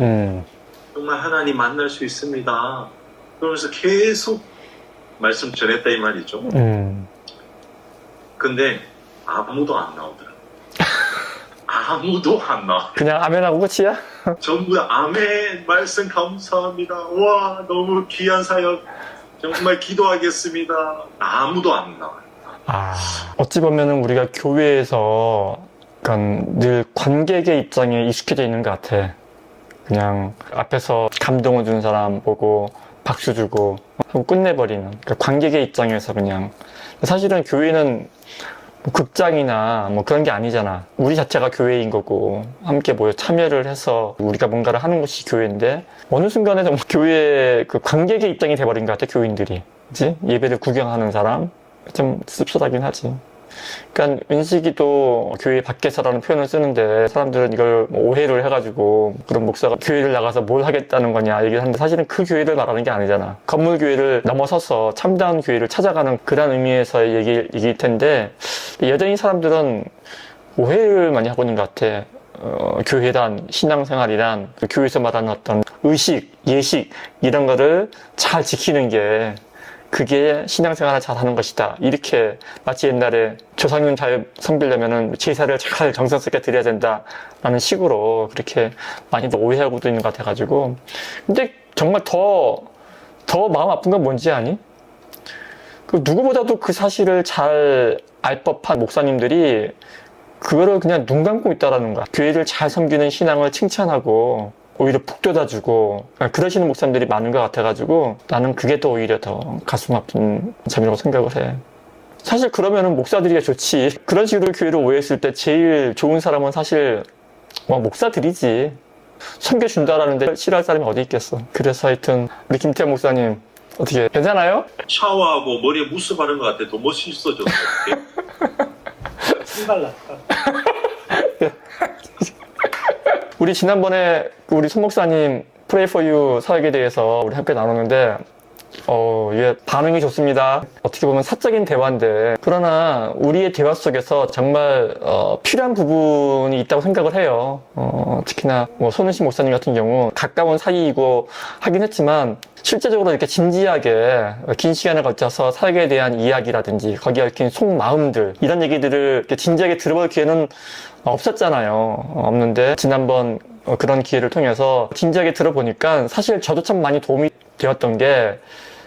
음, 정말 하나님 만날 수 있습니다. 그러면서 계속 말씀 전했다 이 말이죠. 음. 근데 아무도 안 나오더라. 아무도 안 나와. 그냥 아멘하고 끝이야? 전부 다 아멘 말씀 감사합니다. 와 너무 귀한 사역 정말 기도하겠습니다. 아무도 안 나와요. 아, 어찌 보면은 우리가 교회에서 약간 늘 관객의 입장에 익숙해져 있는 것 같아. 그냥 앞에서 감동을 주는 사람 보고 박수 주고 끝내버리는. 그러니까 관객의 입장에서 그냥. 사실은 교회는 뭐 극장이나 뭐 그런 게 아니잖아. 우리 자체가 교회인 거고 함께 모여 참여를 해서 우리가 뭔가를 하는 것이 교회인데 어느 순간에 좀 교회 그 관객의 입장이 돼버린 것 같아 교인들이. 그지? 예배를 구경하는 사람 좀 씁쓸하긴 하지. 그러니까 은식이도 교회 밖에서라는 표현을 쓰는데 사람들은 이걸 뭐 오해를 해가지고 그런 목사가 교회를 나가서 뭘 하겠다는 거냐 얘기를 하는데 사실은 그 교회를 말하는 게 아니잖아. 건물 교회를 넘어서서 참다운 교회를 찾아가는 그런 의미에서의 얘기, 얘기일 텐데 여전히 사람들은 오해를 많이 하고 있는 것 같아. 어, 교회란 신앙생활이란 그 교회에서 말하는 어떤 의식, 예식 이런 거를 잘 지키는 게 그게 신앙생활을 잘 하는 것이다. 이렇게 마치 옛날에 조상님 잘 섬기려면은 제사를 잘 정성스럽게 드려야 된다라는 식으로 그렇게 많이들 오해하고도 있는 것 같아가지고. 근데 정말 더, 더 마음 아픈 건 뭔지 아니? 그 누구보다도 그 사실을 잘 알 법한 목사님들이 그거를 그냥 눈 감고 있다라는 거야. 교회를 잘 섬기는 신앙을 칭찬하고 오히려 푹 돋아주고 그러시는 목사님들이 많은 것 같아가지고 나는 그게 더 오히려 더 가슴 아픈 점이라고 생각을 해. 사실 그러면은 목사들이야 좋지. 그런 식으로 교회를 오해했을 때 제일 좋은 사람은 사실 뭐 목사들이지. 섬겨준다라는데 싫어할 사람이 어디 있겠어. 그래서 하여튼 우리 김태현 목사님 어떻게 괜찮아요? 샤워하고 머리에 무스 바른 것 같아. 더 멋있어졌어. 신발 났다. 우리 지난번에 그 우리 손 목사님 프레이 포유 사역에 대해서 우리 함께 나눴는데 어, 예, 반응이 좋습니다. 어떻게 보면 사적인 대화인데, 그러나 우리의 대화 속에서 정말, 어, 필요한 부분이 있다고 생각을 해요. 어, 특히나, 뭐, 손은식 목사님 같은 경우, 가까운 사이이고 하긴 했지만, 실제적으로 이렇게 진지하게 긴 시간을 거쳐서 사역에 대한 이야기라든지, 거기에 얽힌 속마음들, 이런 얘기들을 이렇게 진지하게 들어볼 기회는 없었잖아요. 어, 없는데, 지난번 어, 그런 기회를 통해서 진지하게 들어보니까 사실 저도 참 많이 도움이 되었던 게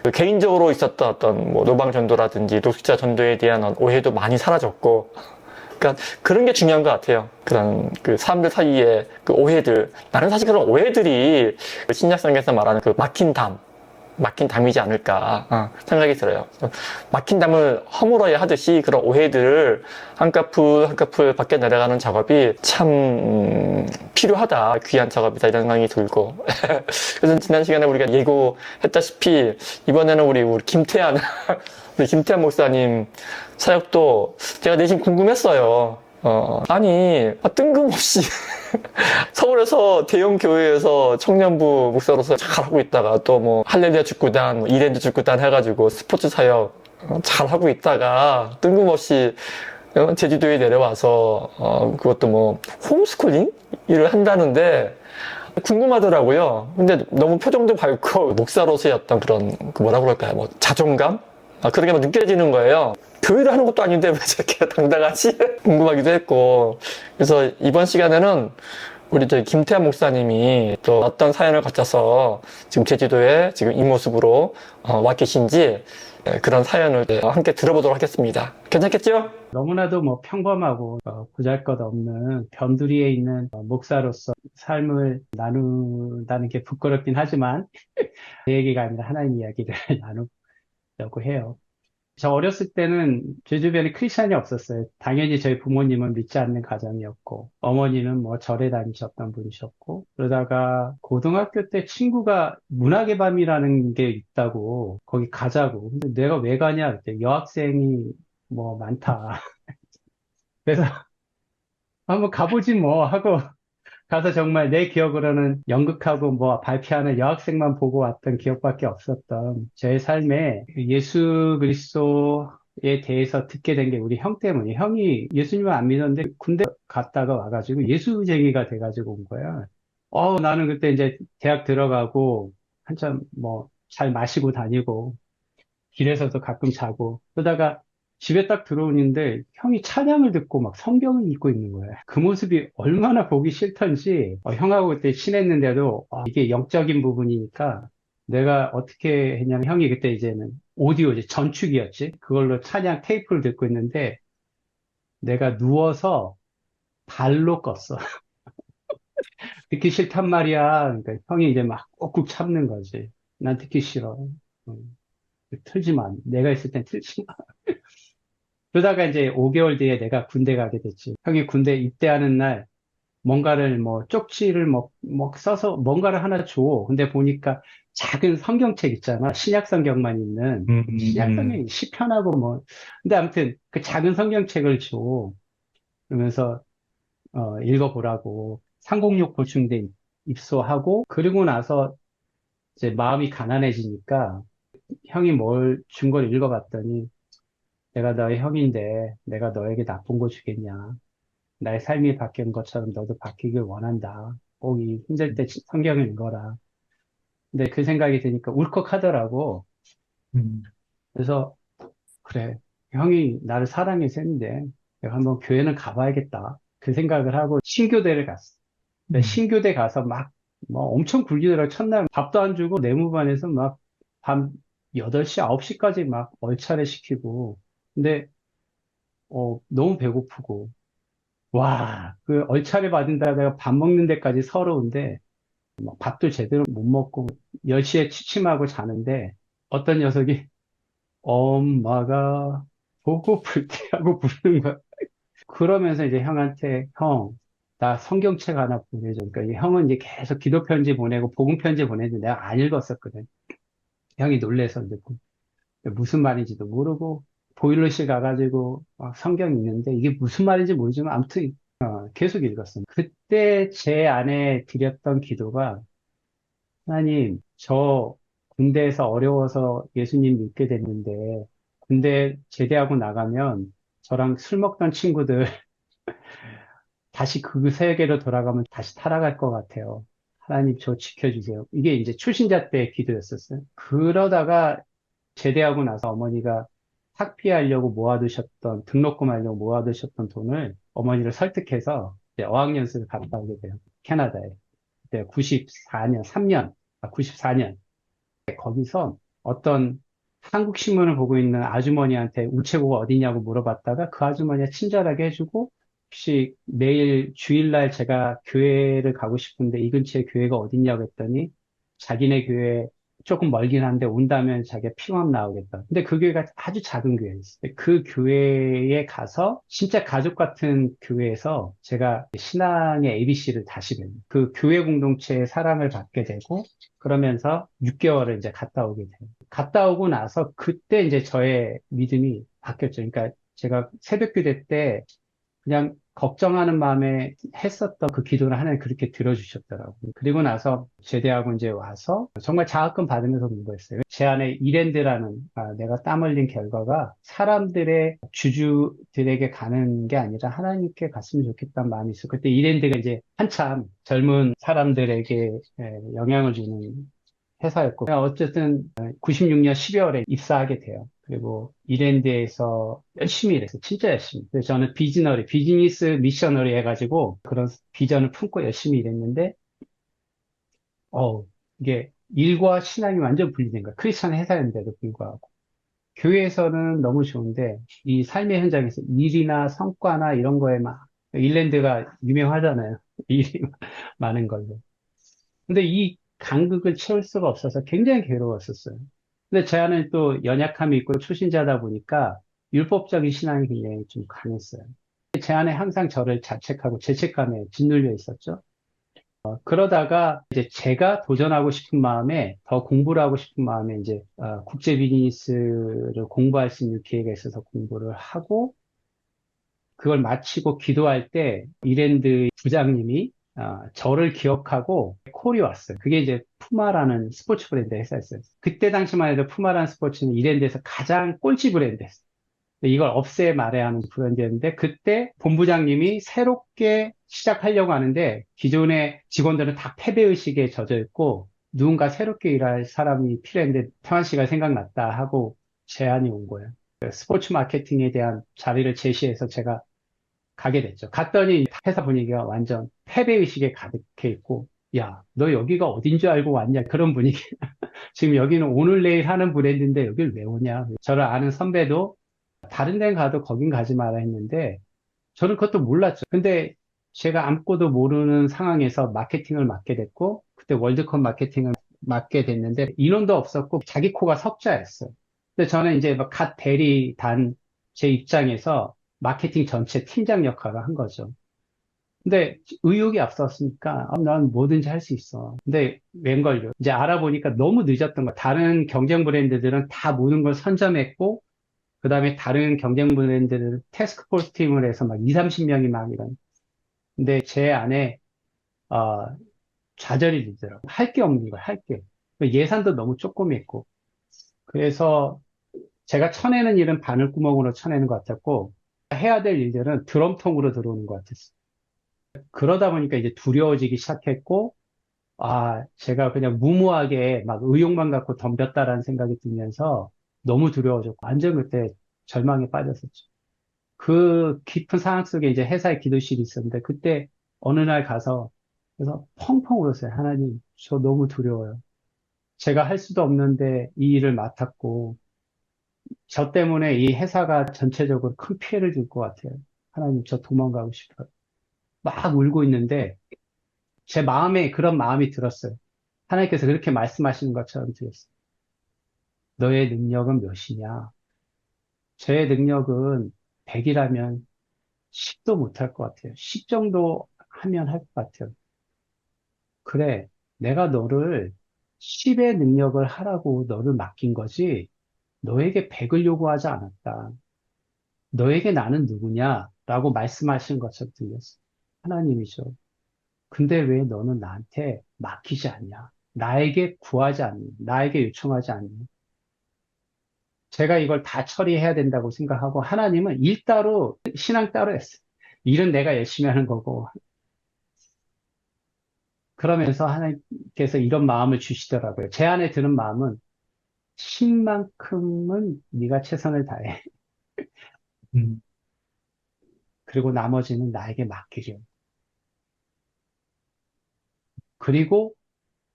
그 개인적으로 있었던 어떤 뭐 노방 전도라든지 노숙자 전도에 대한 오해도 많이 사라졌고 그러니까 그런 게 중요한 것 같아요. 그런 그 사람들 사이에 그 오해들 나는 사실 그런 오해들이 그 신약성에서 말하는 그 막힌 담 막힌 담이지 않을까 어, 생각이 들어요. 막힌 담을 허물어야 하듯이 그런 오해들을 한꺼풀 한꺼풀 밖에 내려가는 작업이 참 음, 필요하다, 귀한 작업이다 이런 생각이 들고 그래서 지난 시간에 우리가 예고했다시피 이번에는 우리 우리 김태한 우리 김태한 목사님 사역도 제가 내심 궁금했어요. 어, 아니, 아, 뜬금없이 서울에서 대형 교회에서 청년부 목사로서 잘하고 있다가 또 뭐 할렐루야 축구단, 뭐 이랜드 축구단 해가지고 스포츠 사역 어, 잘하고 있다가 뜬금없이 어, 제주도에 내려와서 어, 그것도 뭐 홈스쿨링 일을 한다는데 궁금하더라고요. 근데 너무 표정도 밝고 목사로서의 어떤 그런 그 뭐라 그럴까요? 뭐 자존감? 아, 그런 게막 느껴지는 거예요. 교회를 하는 것도 아닌데 왜 저렇게 당당하지? 궁금하기도 했고. 그래서 이번 시간에는 우리 저 김태환 목사님이 또 어떤 사연을 거쳐서 지금 제주도에 지금 이 모습으로 어, 와 계신지 예, 그런 사연을 함께 들어보도록 하겠습니다. 괜찮겠죠? 너무나도 뭐 평범하고 어, 보잘것 없는 변두리에 있는 어, 목사로서 삶을 나눈다는 게 부끄럽긴 하지만 제 얘기가 아니라 하나님 이야기를 나누려고 해요. 저 어렸을 때는 제 주변에 크리스천이 없었어요. 당연히 저희 부모님은 믿지 않는 가정이었고, 어머니는 뭐 절에 다니셨던 분이셨고, 그러다가 고등학교 때 친구가 문학의 밤이라는 게 있다고, 거기 가자고. 근데 내가 왜 가냐? 그때 여학생이 뭐 많다. 그래서 한번 가보지 뭐 하고 가서 정말 내 기억으로는 연극하고 뭐 발표하는 여학생만 보고 왔던 기억밖에 없었던 저의 삶에 예수 그리스도 에 대해서 듣게 된 게 우리 형 때문에 형이 예수님을 안 믿었는데 군대 갔다가 와가지고 예수쟁이가 돼가지고 온 거야. 어, 나는 그때 이제 대학 들어가고 한참 뭐 잘 마시고 다니고 길에서도 가끔 자고 그러다가 집에 딱 들어오는데 형이 찬양을 듣고 막 성경을 읽고 있는 거예요. 그 모습이 얼마나 보기 싫던지 어, 형하고 그때 친했는데도 어, 이게 영적인 부분이니까 내가 어떻게 했냐면 형이 그때 이제는 오디오 이제 전축이었지. 그걸로 찬양 테이프를 듣고 있는데 내가 누워서 발로 껐어. 듣기 싫단 말이야. 그러니까 형이 이제 막 꾹꾹 참는 거지. 난 듣기 싫어. 음, 틀지 마. 내가 있을 땐 틀지 마. 그러다가 이제 5개월 뒤에 내가 군대 가게 됐지. 형이 군대 입대하는 날 뭔가를 뭐 쪽지를 뭐, 뭐 써서 뭔가를 하나 줘. 근데 보니까 작은 성경책 있잖아. 신약 성경만 있는. 음, 음, 신약 음. 성경이 시편하고 뭐. 근데 아무튼 그 작은 성경책을 줘. 그러면서 어, 읽어보라고. 상공육 보충대 입소하고 그리고 나서 이제 마음이 가난해지니까 형이 뭘 준 걸 읽어봤더니 내가 너의 형인데 내가 너에게 나쁜 거 주겠냐. 나의 삶이 바뀐 것처럼 너도 바뀌길 원한다. 꼭 이 힘들 때 성경을 읽어라. 근데 그 생각이 드니까 울컥하더라고. 음. 그래서 그래 형이 나를 사랑해서 했는데 내가 한번 교회는 가봐야겠다. 그 생각을 하고 신교대를 갔어. 근데 음. 신교대 가서 막, 뭐 엄청 굴리더라고. 첫날 밥도 안 주고 내무반에서 막 밤 8시, 9시까지 막 얼차례 시키고. 근데, 어, 너무 배고프고. 와, 그 얼차례 받은다 내가 밥 먹는 데까지 서러운데, 막 밥도 제대로 못 먹고 10시에 취침하고 자는데, 어떤 녀석이 엄마가 보고플 때 하고 부르는 거야. 그러면서 이제 형한테, 형, 나 성경책 하나 보내줘. 그러니까 이 형은 이제 계속 기도 편지 보내고 복음 편지 보내는데 내가 안 읽었었거든. 형이 놀래서 이제 뭐- 무슨 말인지도 모르고 보일러실 가가지고 막 성경 읽는데 이게 무슨 말인지 모르지만 아무튼 어, 계속 읽었어. 그때 제 안에 드렸던 기도가 하나님, 저 군대에서 어려워서 예수님 믿게 됐는데 군대 제대하고 나가면 저랑 술 먹던 친구들 다시 그 세계로 돌아가면 다시 타락할 것 같아요. 하나님 저 지켜주세요. 이게 이제 출신자 때 기도였었어요. 그러다가 제대하고 나서 어머니가 학비하려고 모아두셨던, 등록금 하려고 모아두셨던 돈을 어머니를 설득해서 어학연수를 갔다 오게 돼요. 캐나다에. 그때 94년, 3년, 아, 94년. 거기서 어떤 한국 신문을 보고 있는 아주머니한테 우체국가 어디냐고 물어봤다가 그 아주머니가 친절하게 해주고 혹시 내일 주일날 제가 교회를 가고 싶은데 이 근처에 교회가 어딨냐고 했더니 자기네 교회 조금 멀긴 한데 온다면 자기가 피감 나오겠다. 근데 그 교회가 아주 작은 교회였어요. 그 교회에 가서 진짜 가족 같은 교회에서 제가 신앙의 ABC를 다시 배워요. 그 교회 공동체의 사랑을 받게 되고 그러면서 6개월을 이제 갔다 오게 돼요. 갔다 오고 나서 그때 이제 저의 믿음이 바뀌었죠. 그러니까 제가 새벽 기도 때 그냥 걱정하는 마음에 했었던 그 기도를 하나님 그렇게 들어주셨더라고요. 그리고 나서 제대하고 이제 와서 정말 장학금 받으면서 공부했어요. 제 안에 이랜드라는 아, 내가 땀 흘린 결과가 사람들의 주주들에게 가는 게 아니라 하나님께 갔으면 좋겠다는 마음이 있어요. 그때 이랜드가 이제 한참 젊은 사람들에게 예, 영향을 주는 회사였고 어쨌든 96년 12월에 입사하게 돼요. 그리고 이랜드에서 열심히 일했어요. 진짜 열심히. 그래서 저는 비즈너리, 비즈니스 미셔너리 해가지고 그런 비전을 품고 열심히 일했는데, 어 이게 일과 신앙이 완전 분리된 거야. 크리스천 회사인데도 불구하고. 교회에서는 너무 좋은데, 이 삶의 현장에서 일이나 성과나 이런 거에 막, 일랜드가 유명하잖아요. 일이 많은 걸로. 근데 이 간극을 채울 수가 없어서 굉장히 괴로웠었어요. 근데 제 안에 또 연약함이 있고 초신자다 보니까 율법적인 신앙이 굉장히 좀 강했어요. 제 안에 항상 저를 자책하고 죄책감에 짓눌려 있었죠. 어, 그러다가 이제 제가 도전하고 싶은 마음에 더 공부를 하고 싶은 마음에 이제 어, 국제 비즈니스를 공부할 수 있는 기회가 있어서 공부를 하고 그걸 마치고 기도할 때 이랜드 부장님이 어, 저를 기억하고 콜이 왔어요. 그게 이제 푸마라는 스포츠 브랜드 회사였어요. 그때 당시만 해도 푸마라는 스포츠는 이랜드에서 가장 꼴찌 브랜드였어요. 이걸 없애 말해야 하는 브랜드였는데 그때 본부장님이 새롭게 시작하려고 하는데 기존의 직원들은 다 패배의식에 젖어 있고 누군가 새롭게 일할 사람이 필요했는데 태환 씨가 생각났다 하고 제안이 온 거예요. 스포츠 마케팅에 대한 자리를 제시해서 제가 가게 됐죠. 갔더니 회사 분위기가 완전 패배의식에 가득해 있고 야, 너 여기가 어딘 줄 알고 왔냐? 그런 분위기. 지금 여기는 오늘 내일 하는 브랜드인데 여길 왜 오냐? 저를 아는 선배도 다른 데는 가도 거긴 가지 마라 했는데 저는 그것도 몰랐죠. 근데 제가 아무것도 모르는 상황에서 마케팅을 맡게 됐고 그때 월드컵 마케팅을 맡게 됐는데 인원도 없었고 자기 코가 석자였어요. 근데 저는 이제 막갓 대리 단 제 입장에서 마케팅 전체 팀장 역할을 한 거죠. 근데 의욕이 앞섰으니까 아, 난 뭐든지 할 수 있어. 근데 웬걸요? 이제 알아보니까 너무 늦었던 거. 다른 경쟁 브랜드들은 다 모든 걸 선점했고 그 다음에 다른 경쟁 브랜드들은 태스크포스 팀을 해서 막 2, 30명이 막 이런. 근데 제 안에 어, 좌절이 되더라고요. 할게 없는 거예요. 할 게. 예산도 너무 조그맸고. 그래서 제가 쳐내는 일은 바늘 구멍으로 쳐내는 것 같았고 해야 될 일들은 드럼통으로 들어오는 것 같았어요. 그러다 보니까 이제 두려워지기 시작했고, 아, 제가 그냥 무모하게 막 의욕만 갖고 덤볐다라는 생각이 들면서 너무 두려워졌고, 완전 그때 절망에 빠졌었죠. 그 깊은 상황 속에 이제 회사에 기도실이 있었는데, 그때 어느 날 가서, 그래서 펑펑 울었어요. 하나님, 저 너무 두려워요. 제가 할 수도 없는데 이 일을 맡았고, 저 때문에 이 회사가 전체적으로 큰 피해를 줄 것 같아요. 하나님, 저 도망가고 싶어요. 막 울고 있는데 제 마음에 그런 마음이 들었어요. 하나님께서 그렇게 말씀하시는 것처럼 들었어요. 너의 능력은 몇이냐? 저의 능력은 100이라면 10도 못할 것 같아요. 10 정도 하면 할 것 같아요. 그래, 내가 너를 10의 능력을 하라고 너를 맡긴 거지, 너에게 100을 요구하지 않았다. 너에게 나는 누구냐? 라고 말씀하시는 것처럼 들렸어요. 하나님이죠. 근데 왜 너는 나한테 맡기지 않냐? 나에게 구하지 않냐? 나에게 요청하지 않냐? 제가 이걸 다 처리해야 된다고 생각하고 하나님은 일 따로, 신앙 따로 했어요. 일은 내가 열심히 하는 거고. 그러면서 하나님께서 이런 마음을 주시더라고요. 제 안에 드는 마음은 10만큼은 네가 최선을 다해. 음. 그리고 나머지는 나에게 맡기려. 그리고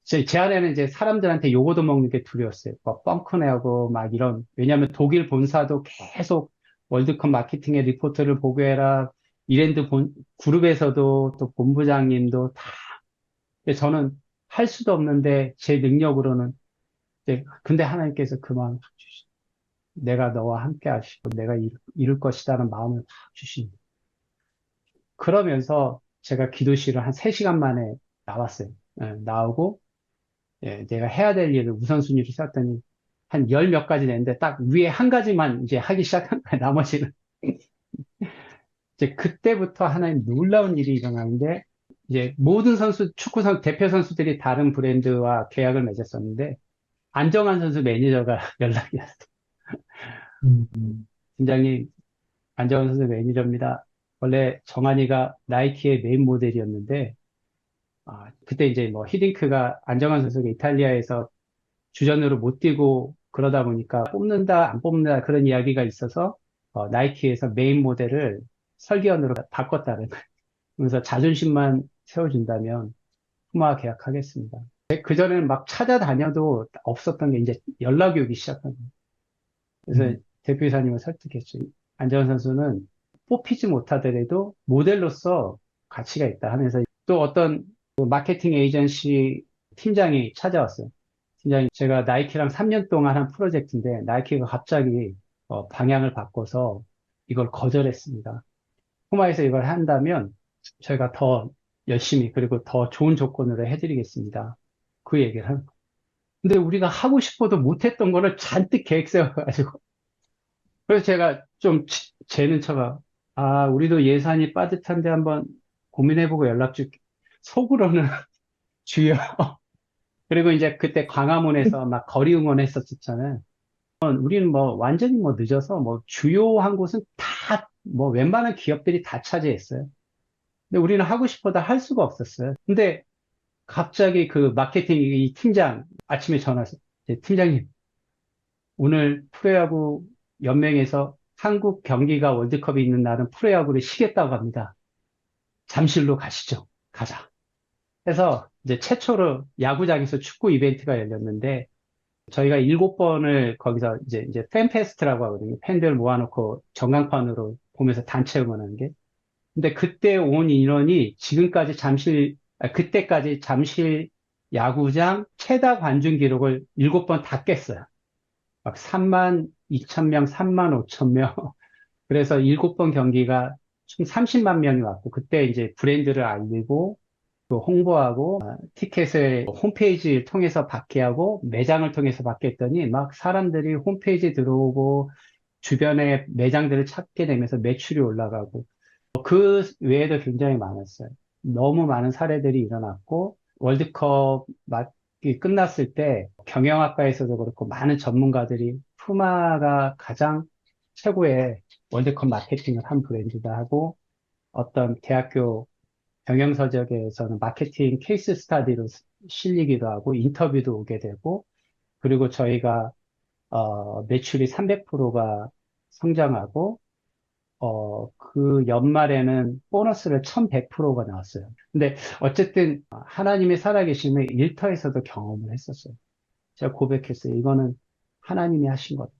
제, 제 안에는 이제 사람들한테 요거도 먹는 게 두려웠어요. 뭐 뻥크내고 막 이런 왜냐하면 독일 본사도 계속 월드컵 마케팅의 리포트를 보고해라. 이랜드 본 그룹에서도 또 본부장님도 다. 저는 할 수도 없는데 제 능력으로는 이제 근데 하나님께서 그 마음을 확 주시. 내가 너와 함께 하시고 내가 이룰, 이룰 것이다는 마음을 확 주신. 그러면서 제가 기도실을 한 3시간 만에 나왔어요. 예, 나오고, 예, 내가 해야 될 일을 우선순위로 세웠더니, 한 열 몇 가지 냈는데, 딱 위에 한 가지만 이제 하기 시작한 거예요. 나머지는. 이제 그때부터 하나님 놀라운 일이 일어나는데, 이제 모든 선수, 축구 선 대표 선수들이 다른 브랜드와 계약을 맺었었는데, 안정환 선수 매니저가 연락이 왔어요. 팀장님, 안정환 선수 매니저입니다. 원래 정한이가 나이키의 메인 모델이었는데, 아, 그때 이제 뭐 히딩크가 안정환 선수가 이탈리아에서 주전으로 못 뛰고 그러다 보니까 뽑는다, 안 뽑는다 그런 이야기가 있어서 어, 나이키에서 메인 모델을 설계원으로 바꿨다는. 그래서 자존심만 세워준다면 푸마 계약하겠습니다. 그전에는 막 찾아다녀도 없었던 게 이제 연락이 오기 시작한 거예요. 그래서 대표이사님을 설득했죠. 안정환 선수는 뽑히지 못하더라도 모델로서 가치가 있다 하면서 또 어떤 그 마케팅 에이전시 팀장이 찾아왔어요. 팀장이 제가 나이키랑 3년 동안 한 프로젝트인데 나이키가 갑자기 어, 방향을 바꿔서 이걸 거절했습니다. 푸마에서 이걸 한다면 저희가 더 열심히 그리고 더 좋은 조건으로 해드리겠습니다. 그 얘기를 하는 거예요. 근데 우리가 하고 싶어도 못했던 거를 잔뜩 계획 세워가지고 그래서 제가 좀 치- 재는 척하 아, 우리도 예산이 빠듯한데 한번 고민해보고 연락 줄게. 속으로는 주여. 그리고 이제 그때 광화문에서 막 거리 응원했었잖아요. 우리는 뭐 완전히 뭐 늦어서 뭐 주요한 곳은 다 뭐 웬만한 기업들이 다 차지했어요. 근데 우리는 하고 싶어도 할 수가 없었어요. 근데 갑자기 그 마케팅 이 팀장 아침에 전화해서 "네, 팀장님 오늘 프로야구 연맹에서 한국 경기가 월드컵이 있는 날은 프로야구를 쉬겠다고 합니다. 잠실로 가시죠. 가자. 해서 이제 최초로 야구장에서 축구 이벤트가 열렸는데 저희가 일곱 번을 거기서 이제 이제 팬페스트라고 하거든요. 팬들 모아놓고 전광판으로 보면서 단체 응원하는 게. 근데 그때 온 인원이 지금까지 잠실 아, 그때까지 잠실 야구장 최다 관중 기록을 일곱 번 다 깼어요. 막 3만 2천 명, 3만 5천 명. 그래서 일곱 번 경기가 총 30만 명이 왔고 그때 이제 브랜드를 알리고 또 홍보하고 아, 티켓을 홈페이지를 통해서 받게 하고 매장을 통해서 받게 했더니 막 사람들이 홈페이지 들어오고 주변에 매장들을 찾게 되면서 매출이 올라가고 그 외에도 굉장히 많았어요. 너무 많은 사례들이 일어났고 월드컵 맞이 끝났을 때 경영학과에서도 그렇고 많은 전문가들이 푸마가 가장 최고의 월드컵 마케팅을 한 브랜드다 하고 어떤 대학교 경영서적에서는 마케팅 케이스 스타디로 실리기도 하고 인터뷰도 오게 되고 그리고 저희가 어, 매출이 300%가 성장하고 어, 그 연말에는 보너스를 1100%가 나왔어요. 근데 어쨌든 하나님이 살아계심을 일터에서도 경험을 했었어요. 제가 고백했어요. 이거는 하나님이 하신 거다.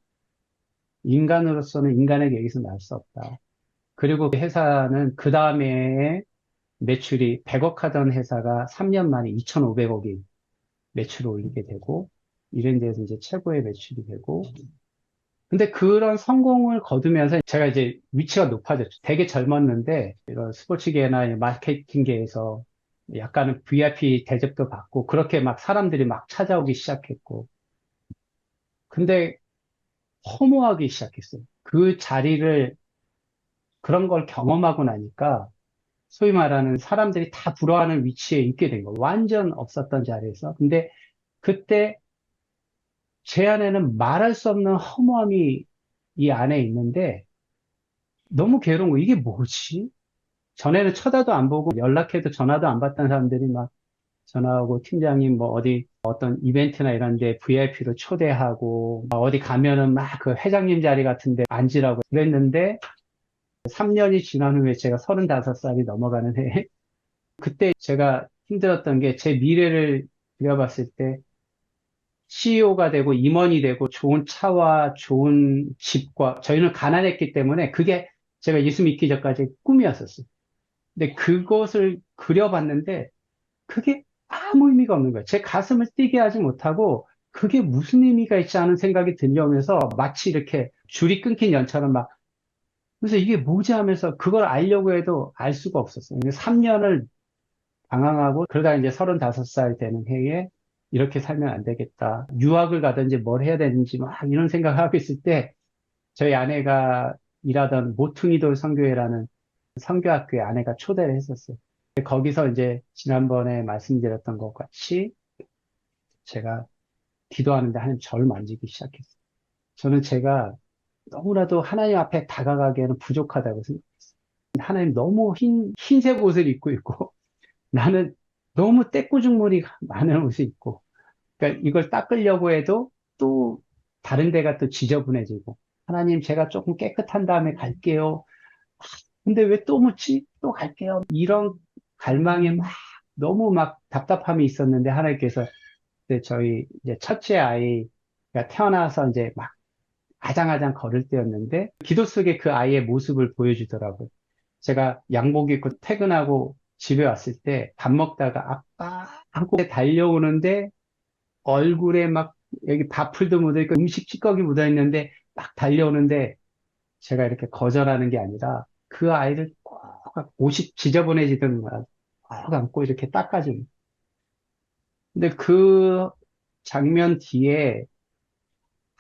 인간으로서는 인간에게 여기서 날 수 없다. 그리고 그 회사는 그 다음에 매출이 100억 하던 회사가 3년 만에 2,500억이 매출을 올리게 되고, 이런 데서 이제 최고의 매출이 되고, 근데 그런 성공을 거두면서 제가 이제 위치가 높아졌죠. 되게 젊었는데, 이런 스포츠계나 마케팅계에서 약간은 VIP 대접도 받고, 그렇게 막 사람들이 막 찾아오기 시작했고, 근데 허무하기 시작했어요. 그 자리를, 그런 걸 경험하고 나니까, 소위 말하는 사람들이 다 부러워하는 위치에 있게 된 거예요. 완전 없었던 자리에서. 근데 그때 제 안에는 말할 수 없는 허무함이 이 안에 있는데 너무 괴로운 거. 이게 뭐지? 전에는 쳐다도 안 보고 연락해도 전화도 안 받던 사람들이 막 전화하고 팀장님 뭐 어디 어떤 이벤트나 이런 데 VIP로 초대하고 어디 가면은 막 그 회장님 자리 같은 데 앉으라고 그랬는데 3년이 지난 후에 제가 35살이 넘어가는 해 그때 제가 힘들었던 게 제 미래를 그려봤을 때 CEO가 되고 임원이 되고 좋은 차와 좋은 집과 저희는 가난했기 때문에 그게 제가 예수 믿기 전까지 꿈이었었어요. 근데 그것을 그려봤는데 그게 아무 의미가 없는 거예요. 제 가슴을 뛰게 하지 못하고 그게 무슨 의미가 있지 않은 생각이 들려오면서 마치 이렇게 줄이 끊긴 연처럼 막 그래서 이게 뭐지 하면서 그걸 알려고 해도 알 수가 없었어요. 3년을 방황하고 그러다 이제 35살 되는 해에 이렇게 살면 안 되겠다. 유학을 가든지 뭘 해야 되는지 막 이런 생각을 하고 있을 때 저희 아내가 일하던 모퉁이돌 선교회라는 선교학교에 아내가 초대를 했었어요. 거기서 이제 지난번에 말씀드렸던 것 같이 제가 기도하는데 하나님 저를 만지기 시작했어요. 저는 제가 너무나도 하나님 앞에 다가가기에는 부족하다고 생각했어요. 하나님 너무 흰, 흰색 옷을 입고 있고 나는 너무 떼꾸중물이 많은 옷을 입고 그러니까 이걸 닦으려고 해도 또 다른 데가 또 지저분해지고 하나님 제가 조금 깨끗한 다음에 갈게요. 아, 근데 왜 또 묻지? 또 갈게요. 이런 갈망이 막 너무 막 답답함이 있었는데 하나님께서 저희 이제 첫째 아이가 태어나서 이제 막 아장아장 걸을 때였는데 기도 속에 그 아이의 모습을 보여주더라고요. 제가 양복 입고 퇴근하고 집에 왔을 때 밥 먹다가 아빠 하고 달려오는데 얼굴에 막 여기 밥풀도 묻어있고 음식 찌꺼기 묻어있는데 막 달려오는데 제가 이렇게 거절하는 게 아니라 그 아이를 꼭 옷이 지저분해지던 거야. 꼭 안고 이렇게 닦아주는. 근데 그 장면 뒤에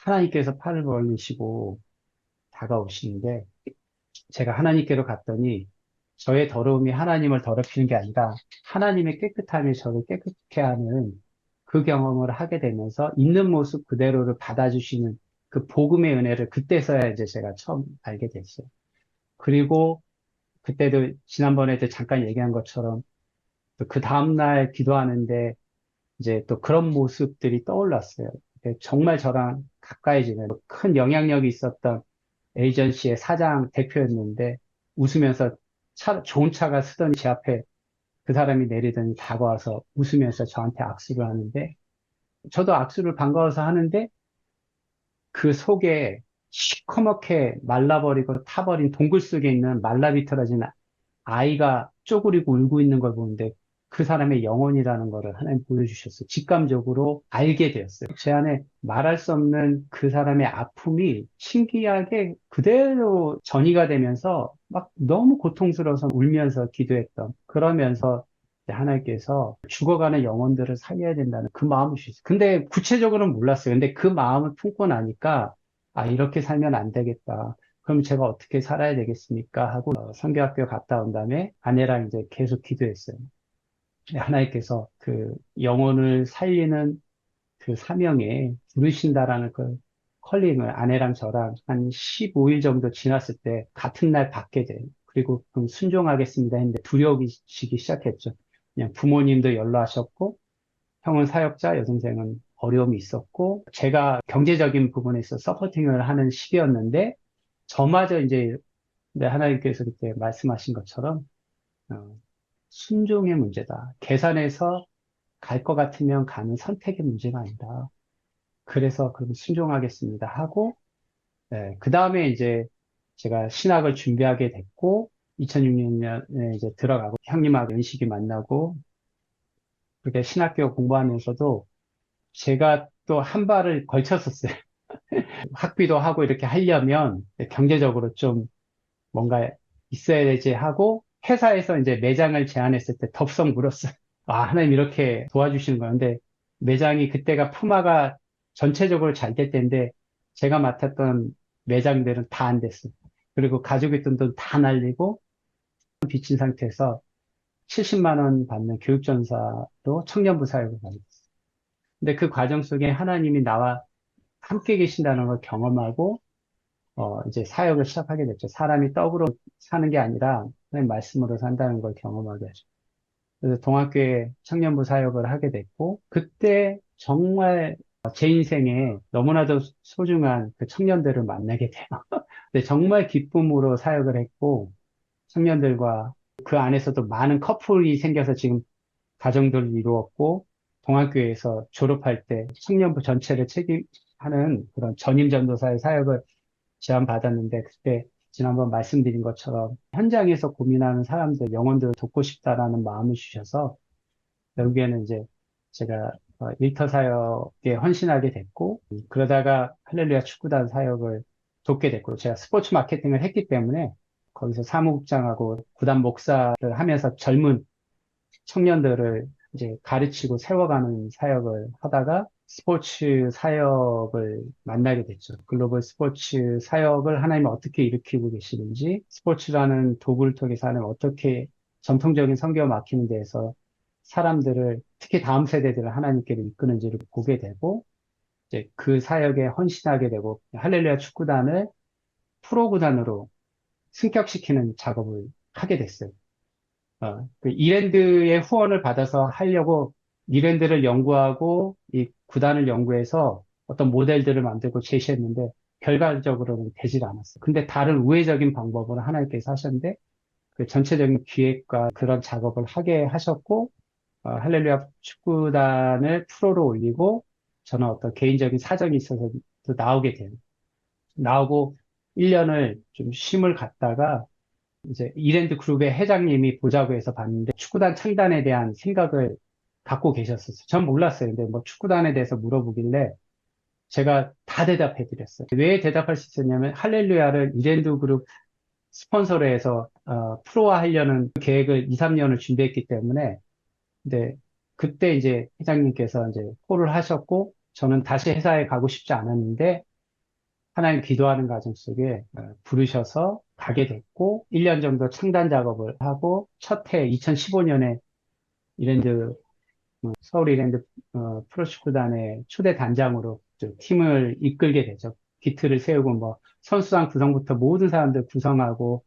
하나님께서 팔을 벌리시고 다가오시는데 제가 하나님께로 갔더니 저의 더러움이 하나님을 더럽히는 게 아니라 하나님의 깨끗함이 저를 깨끗게 하는 그 경험을 하게 되면서 있는 모습 그대로를 받아주시는 그 복음의 은혜를 그때서야 이제 제가 처음 알게 됐어요. 그리고 그때도 지난번에도 잠깐 얘기한 것처럼 또그 다음날 기도하는데 이제 또 그런 모습들이 떠올랐어요. 근데 정말 저랑 가까이지는 큰 영향력이 있었던 에이전시의 사장 대표였는데 웃으면서 차, 좋은 차가 쓰더니 제 앞에 그 사람이 내리더니 다가와서 웃으면서 저한테 악수를 하는데 저도 악수를 반가워서 하는데 그 속에 시커멓게 말라버리고 타버린 동굴 속에 있는 말라비틀어진 아이가 쪼그리고 울고 있는 걸 보는데 그 사람의 영혼이라는 거를 하나님 보여주셨어요. 직감적으로 알게 되었어요. 제 안에 말할 수 없는 그 사람의 아픔이 신기하게 그대로 전이가 되면서 막 너무 고통스러워서 울면서 기도했던 그러면서 하나님께서 죽어가는 영혼들을 살려야 된다는 그 마음을 주셨어요. 근데 구체적으로는 몰랐어요. 근데 그 마음을 품고 나니까 아, 이렇게 살면 안 되겠다. 그럼 제가 어떻게 살아야 되겠습니까? 하고 어, 성교학교 갔다 온 다음에 아내랑 이제 계속 기도했어요. 하나님께서 그 영혼을 살리는 그 사명에 부르신다라는 그 컬링을 아내랑 저랑 한 15일 정도 지났을 때 같은 날 받게 돼요. 그리고 그럼 순종하겠습니다 했는데 두려워지기 시작했죠. 그냥 부모님도 연로하셨고 형은 사역자, 여동생은 어려움이 있었고 제가 경제적인 부분에서 서포팅을 하는 시기였는데 저마저 이제 네, 하나님께서 그때 말씀하신 것처럼 어, 순종의 문제다. 계산해서 갈 것 같으면 가는 선택의 문제가 아니다. 그래서 그럼 순종하겠습니다 하고 그 다음에 이제 제가 신학을 준비하게 됐고 2006년에 이제 들어가고 형님하고 연식이 만나고 그렇게 신학교 공부하면서도 제가 또 한 발을 걸쳤었어요. 학비도 하고 이렇게 하려면 경제적으로 좀 뭔가 있어야 되지 하고 회사에서 이제 매장을 제안했을 때 덥석 물었어요. 아, 하나님 이렇게 도와주시는 건데 매장이 그때가 푸마가 전체적으로 잘 될 때인데 제가 맡았던 매장들은 다 안 됐어요. 그리고 가지고 있던 돈 다 날리고 빚진 상태에서 70만 원 받는 교육전사로 청년부 사역을 받았어요. 근데 그 과정 속에 하나님이 나와 함께 계신다는 걸 경험하고 어, 이제 사역을 시작하게 됐죠. 사람이 떡으로 사는 게 아니라 하나님 말씀으로 산다는 걸 경험하게 하죠. 그래서 동학교에 청년부 사역을 하게 됐고 그때 정말 제 인생에 너무나도 소중한 그 청년들을 만나게 돼요. 근데 정말 기쁨으로 사역을 했고 청년들과 그 안에서도 많은 커플이 생겨서 지금 가정들을 이루었고 동학교에서 졸업할 때 청년부 전체를 책임하는 그런 전임 전도사의 사역을 제안받았는데 그때 지난번 말씀드린 것처럼 현장에서 고민하는 사람들 영혼들을 돕고 싶다라는 마음을 주셔서 결국에는 이제 제가 어, 일터 사역에 헌신하게 됐고 그러다가 할렐루야 축구단 사역을 돕게 됐고 제가 스포츠 마케팅을 했기 때문에 거기서 사무국장하고 구단 목사를 하면서 젊은 청년들을 이제 가르치고 세워가는 사역을 하다가 스포츠 사역을 만나게 됐죠. 글로벌 스포츠 사역을 하나님은 어떻게 일으키고 계시는지, 스포츠라는 도구를 통해서 하나님 어떻게 전통적인 성경 막히는 데에서 사람들을, 특히 다음 세대들을 하나님께로 이끄는지를 보게 되고, 이제 그 사역에 헌신하게 되고, 할렐루야 축구단을 프로구단으로 승격시키는 작업을 하게 됐어요. 어, 그 이랜드의 후원을 받아서 하려고 이랜드를 연구하고 이 구단을 연구해서 어떤 모델들을 만들고 제시했는데 결과적으로는 되질 않았어요. 근데 다른 우회적인 방법으로 하나님께서 하셨는데 그 전체적인 기획과 그런 작업을 하게 하셨고 어, 할렐루야 축구단을 프로로 올리고 저는 어떤 개인적인 사정이 있어서 또 나오게 돼요. 나오고 1년을 좀 쉼을 갖다가 이제 이랜드 그룹의 회장님이 보자고 해서 봤는데 축구단 창단에 대한 생각을 갖고 계셨었어요. 전 몰랐어요. 근데 뭐 축구단에 대해서 물어보길래 제가 다 대답해 드렸어요. 왜 대답할 수 있었냐면 할렐루야를 이랜드 그룹 스폰서로 해서 어, 프로화 하려는 계획을 2, 3년을 준비했기 때문에 근데 그때 이제 회장님께서 이제 콜을 하셨고 저는 다시 회사에 가고 싶지 않았는데 하나님 기도하는 과정 속에 어, 부르셔서 가게 됐고 1년 정도 창단 작업을 하고 첫 해 2015년에 이랜드 어, 서울 이랜드 어, 프로축구단의 초대 단장으로 팀을 이끌게 되죠. 기틀을 세우고 뭐 선수단 구성부터 모든 사람들 구성하고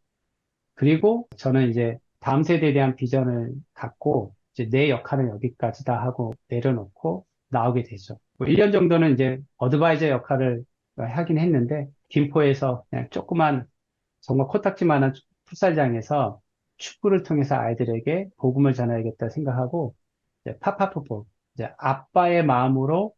그리고 저는 이제 다음 세대에 대한 비전을 갖고 이제 내 역할은 여기까지다 하고 내려놓고 나오게 되죠. 뭐 1년 정도는 이제 어드바이저 역할을 하긴 했는데 김포에서 그냥 조그만 정말 코딱지만한 풋살장에서 축구를 통해서 아이들에게 복음을 전해야겠다 생각하고 파파풋볼 이제 아빠의 마음으로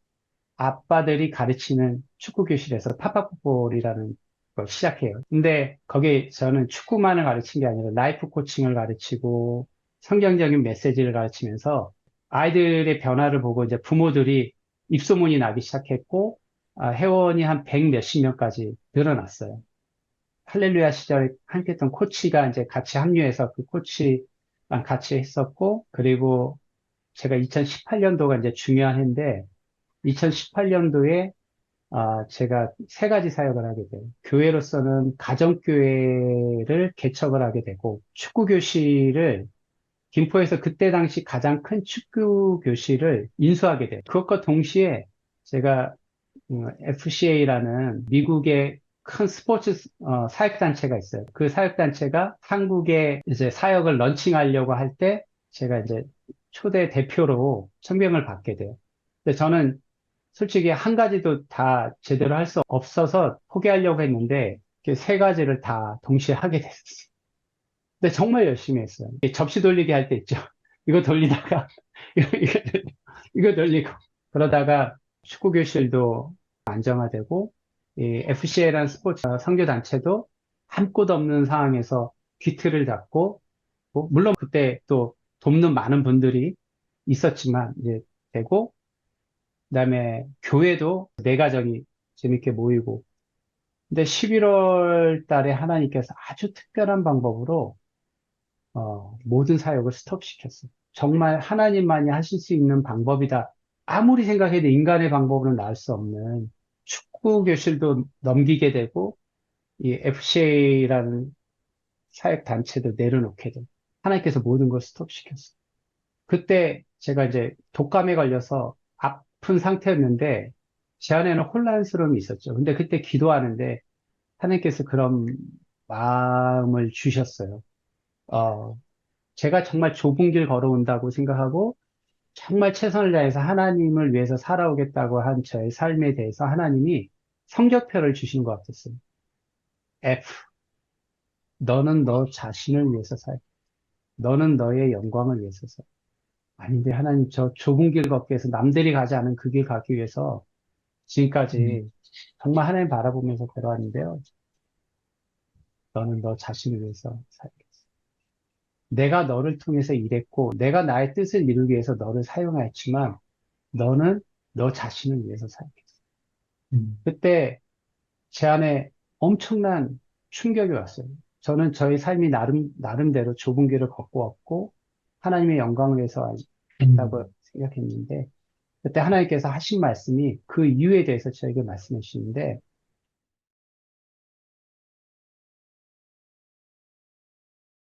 아빠들이 가르치는 축구 교실에서 파파풋볼이라는 걸 시작해요. 근데 거기에 저는 축구만을 가르친 게 아니라 라이프 코칭을 가르치고 성경적인 메시지를 가르치면서 아이들의 변화를 보고 이제 부모들이 입소문이 나기 시작했고 아, 회원이 한 백 몇십 명까지 늘어났어요. 할렐루야 시절에 함께 했던 코치가 이제 같이 합류해서 그 코치랑 같이 했었고 그리고 제가 2018년도가 이제 중요한 해인데 2018년도에 아, 제가 세 가지 사역을 하게 돼요. 교회로서는 가정교회를 개척을 하게 되고 축구교실을 김포에서 그때 당시 가장 큰 축구교실을 인수하게 돼요. 그것과 동시에 제가 FCA라는 미국의 큰 스포츠 어, 사역단체가 있어요. 그 사역단체가 한국에 이제 사역을 런칭하려고 할 때 제가 이제 초대 대표로 청명을 받게 돼요. 근데 저는 솔직히 한 가지도 다 제대로 할 수 없어서 포기하려고 했는데 세 가지를 다 동시에 하게 됐어요. 근데 정말 열심히 했어요. 접시 돌리기 할 때 있죠. 이거 돌리다가 이거, 이거, 돌리고, 그러다가 축구 교실도 안정화되고 이 FCA라는 스포츠 선교 단체도 한 곳 없는 상황에서 귀틀을 잡고 뭐 물론 그때 또 돕는 많은 분들이 있었지만 이제 되고 그다음에 교회도 내 가정이 재밌게 모이고 근데 11월 달에 하나님께서 아주 특별한 방법으로 어, 모든 사역을 스톱시켰어요. 정말 하나님만이 하실 수 있는 방법이다. 아무리 생각해도 인간의 방법으로는 나을 수 없는 축구 교실도 넘기게 되고 이 FCA라는 사역 단체도 내려놓게 되고 하나님께서 모든 걸 스톱시켰어요. 그때 제가 이제 독감에 걸려서 아픈 상태였는데 제 안에는 혼란스러움이 있었죠. 근데 그때 기도하는데 하나님께서 그런 마음을 주셨어요. 어, 제가 정말 좁은 길 걸어온다고 생각하고 정말 최선을 다해서 하나님을 위해서 살아오겠다고 한 저의 삶에 대해서 하나님이 성적표를 주신 것 같았어요. F. 너는 너 자신을 위해서 살. 너는 너의 영광을 위해서 살. 아닌데 하나님 저 좁은 길 걷기 위해서 남들이 가지 않은 그 길 가기 위해서 지금까지 정말 하나님 바라보면서 걸어왔는데요. 너는 너 자신을 위해서 살겠어. 내가 너를 통해서 일했고, 내가 나의 뜻을 이루기 위해서 너를 사용하였지만, 너는 너 자신을 위해서 살겠어. 음. 그때 제 안에 엄청난 충격이 왔어요. 저는 저의 삶이 나름, 나름대로 좁은 길을 걷고 왔고, 하나님의 영광을 위해서 했다고 생각했는데, 그때 하나님께서 하신 말씀이 그 이유에 대해서 저에게 말씀해 주시는데,